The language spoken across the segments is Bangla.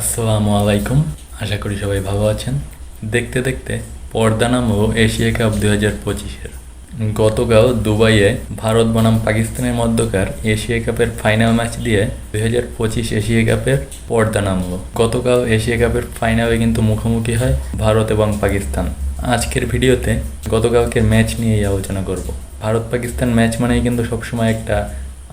আসসালামু আলাইকুম। আশা করি সবাই ভালো আছেন। দেখতে দেখতে পর্দা নাম নামও এশিয়া কাপ দু হাজার পঁচিশের। গতকাল দুবাইয়ে ভারত বনাম পাকিস্তানের মধ্যকার এশিয়া কাপের ফাইনাল ম্যাচ দিয়ে দুই হাজার পঁচিশ এশিয়া কাপের পর্দা নামলো। গতকাল এশিয়া কাপের ফাইনালে কিন্তু মুখোমুখি হয় ভারত এবং পাকিস্তান। আজকের ভিডিওতে গতকালকের ম্যাচ নিয়েই আলোচনা করব। ভারত পাকিস্তান ম্যাচ মানেই কিন্তু সবসময় একটা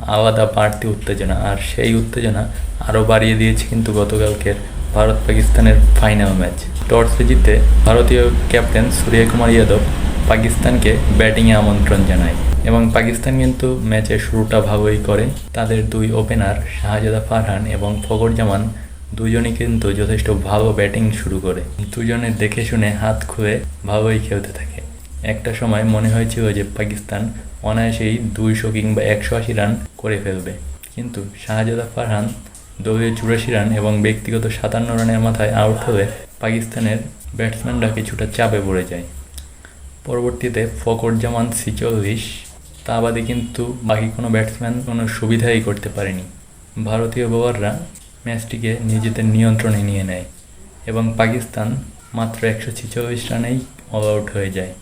আলাদা বাড়তি উত্তেজনা। আর সেই উত্তেজনা আরও বাড়িয়ে দিয়েছে কিন্তু গতকালকের ভারত পাকিস্তানের ফাইনাল ম্যাচ। টসে জিতে ভারতীয় ক্যাপ্টেন সূর্য কুমার যাদব পাকিস্তানকে ব্যাটিংয়ে আমন্ত্রণ জানায় এবং পাকিস্তান কিন্তু ম্যাচের শুরুটা ভালোই করে। তাদের দুই ওপেনার শাহজাদা ফারহান এবং ফখর জামান দুজনই কিন্তু যথেষ্ট ভালো ব্যাটিং শুরু করে। দুজনে দেখে শুনে হাত খুলে ভালোই খেলতে থাকে। একটা সময় মনে হয়েছিল যে পাকিস্তান অনায়াসেই দুইশো কিংবা একশো আশি রান করে ফেলবে। কিন্তু শাহজাদা ফারহান, দলীয় চুরাশি রান এবং ব্যক্তিগত সাতান্ন রানের মাথায় আউট হলে পাকিস্তানের ব্যাটসম্যানরা কিছুটা চাপে পড়ে যায়। পরবর্তীতে ফকর জামান ছিচল্লিশ, তা বাদে কিন্তু বাকি কোনো ব্যাটসম্যান কোনো সুবিধাই করতে পারেনি। ভারতীয় বোলাররা ম্যাচটিকে নিজেদের নিয়ন্ত্রণে নিয়ে নেয় এবং পাকিস্তান মাত্র একশো ছিচল্লিশ রানেই অল আউট হয়ে যায়।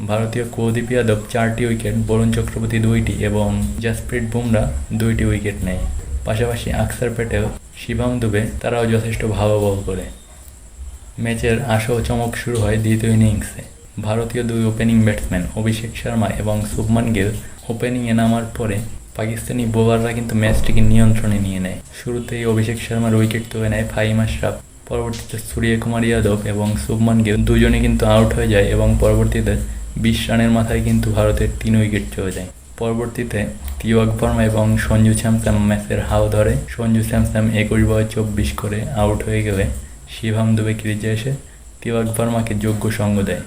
ভারতীয় কুলদীপ যাদব চারটি উইকেট, বরুণ চক্রবর্তী দুইটি এবং জাসপ্রীত বুমরা দুইটি উইকেট নেয়। পাশাপাশি আকসার প্যাটেল শিবাম দুবে তারাও যথেষ্ট ভালো বল করে। ম্যাচের আসল চমক শুরু হয় দ্বিতীয় ইনিংসে। ভারতীয় দুই ওপেনিং ব্যাটসম্যান অভিষেক শর্মা এবং শুভমান গিল ওপেনিংয়ে নামার পরে পাকিস্তানি বোলাররা কিন্তু ম্যাচটিকে নিয়ন্ত্রণে নিয়ে নেয়। শুরুতেই অভিষেক শর্মার উইকেট তুলে নেয় ফাহিম আশরাফ, পরবর্তীতে সূর্য কুমার যাদব এবং শুভমান গিল দুজনে কিন্তু আউট হয়ে যায় এবং পরবর্তীতে বিশ রানের মাথায় কিন্তু ভারতের তিন উইকেট চলে যায়। পরবর্তীতে তিওয়াক বর্মা এবং সঞ্জু স্যামসাম ম্যাচের হাও ধরে। সঞ্জু স্যামসাম একুশ বয় চব্বিশ করে আউট হয়ে গেলে শিভাম দুবে ক্রিজে এসে তিওয়াক বর্মাকে যোগ্য সঙ্গ দেয়।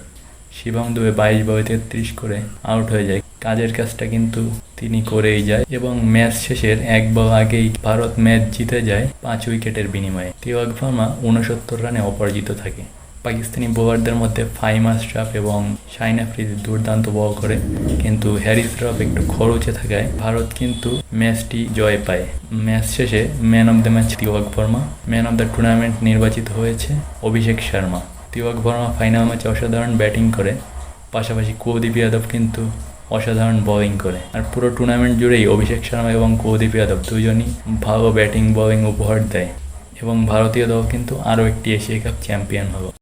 শিবম দুবে বাইশ বয় তেত্রিশ করে আউট হয়ে যায়। কাজের কাজটা কিন্তু তিনি করেই যায় এবং ম্যাচ শেষের এক বল আগেই ভারত ম্যাচ জিতে যায় পাঁচ উইকেটের বিনিময়ে। তিওয়াক ভার্মা উনসত্তর রানে অপরাজিত থাকে। পাকিস্তানি বোলারদের মধ্যে ফাইম আশরাফ এবং শাইন আফ্রিদি দুর্দান্ত বল করে, কিন্তু হ্যারিস রফ একটু খরচে থাকায় ভারত কিন্তু ম্যাচটি জয় পায়। ম্যাচ শেষে man of the match Tilak Varma man of the tournament নির্বাচিত হয়েছে অভিষেক শর্মা। তিওয়াক ভার্মা ফাইনাল ম্যাচে অসাধারণ ব্যাটিং করে, পাশাপাশি কুলদীপ যাদব কিন্তু অসাধারণ বোলিং করে। আর পুরো টুর্নামেন্ট জুড়েই অভিষেক শর্মা এবং কুলদীপ যাদব দুজনই ভালো ব্যাটিং বোলিং উপহার দেয় এবং ভারতীয় দল কিন্তু আরও একটি এশিয়া কাপ চ্যাম্পিয়ন হলো।